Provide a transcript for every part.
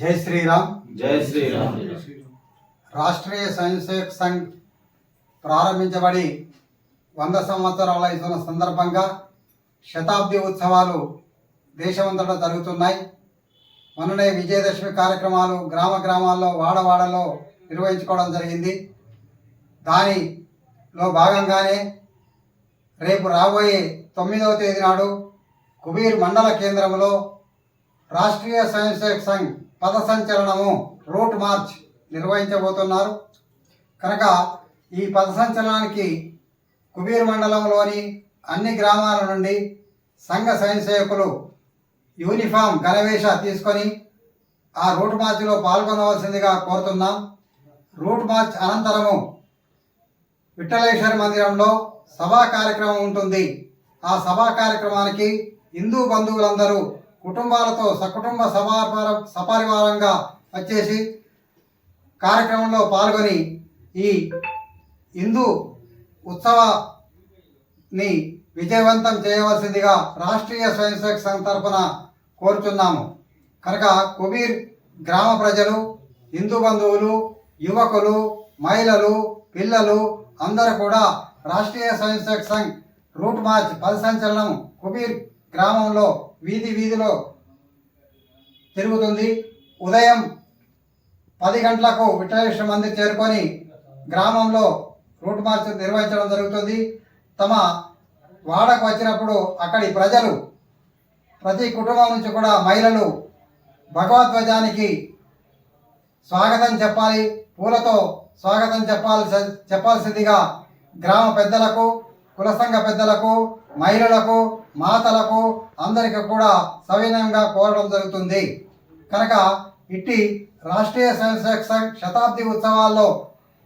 జై శ్రీరామ్. జై శ్రీరామ్. రాష్ట్రీయ స్వయంసేవక్ సంఘ్ ప్రారంభించబడి వంద సంవత్సరాల ఇస్తున్న సందర్భంగా శతాబ్ది ఉత్సవాలు దేశమంతటా జరుగుతున్నాయి. మొన్ననే విజయదశమి కార్యక్రమాలు గ్రామ గ్రామాల్లో వాడవాడలో నిర్వహించుకోవడం జరిగింది. దానిలో భాగంగానే రేపు రాబోయే తొమ్మిదవ తేదీ నాడు కుబీర్ మండల కేంద్రంలో రాష్ట్రీయ స్వయంసేవక్ సంఘ్ పద సంచలనము రూట్ మార్చ్ నిర్వహించబోతున్నారు. కనుక ఈ పద సంచలనానికి కుబీర్ మండలంలోని అన్ని గ్రామాల నుండి సంఘ స్వయంసేవకులు యూనిఫామ్ గణవేష తీసుకొని ఆ రూట్ మార్చ్లో పాల్గొనవలసిందిగా కోరుతున్నాం. రూట్ మార్చ్ అనంతరము విఠలేశ్వర మందిరంలో సభా కార్యక్రమం ఉంటుంది. ఆ సభా కార్యక్రమానికి హిందూ బంధువులందరూ కుటుంబాలతో సకుటుంబ సమాపార సపరివారంగా వచ్చేసి కార్యక్రమంలో పాల్గొని ఈ హిందూ ఉత్సవాన్ని విజయవంతం చేయవలసిందిగా రాష్ట్రీయ స్వయం సేవక సంఘ తరఫున కోరుచున్నాము. కనుక కుబీర్ గ్రామ ప్రజలు హిందూ బంధువులు యువకులు మహిళలు పిల్లలు అందరూ కూడా రాష్ట్రీయ స్వయం సేవక సంఘ్ రూట్ మార్చ్ పద సంచలనం కుబీర్ గ్రామంలో వీధి వీధిలో తిరుగుతుంది. ఉదయం పది గంటలకు విఠలేశ్వర మందిర్ చేరుకొని గ్రామంలో రూట్ మార్చ్ నిర్వహించడం జరుగుతుంది. తమ వాడకు వచ్చినప్పుడు అక్కడి ప్రజలు ప్రతి కుటుంబం నుంచి కూడా మహిళలు భగవద్ధ్వజానికి స్వాగతం చెప్పాలి. పూలతో స్వాగతం చెప్పాల్సి చెప్పాల్సిందిగా గ్రామ పెద్దలకు కుల సంఘ పెద్దలకు మహిళలకు మాతలకు అందరికీ కూడా సవినయంగా కోరడం జరుగుతుంది. కనుక ఇట్టి రాష్ట్రీయ స్వయంసేవక సంఘ్ శతాబ్ది ఉత్సవాల్లో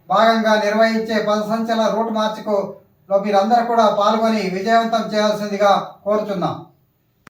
భాగంగా నిర్వహించే పదసంచల రూట్ మార్చ్కు లో మీరందరూ కూడా పాల్గొని విజయవంతం చేయాల్సిందిగా కోరుతున్నాం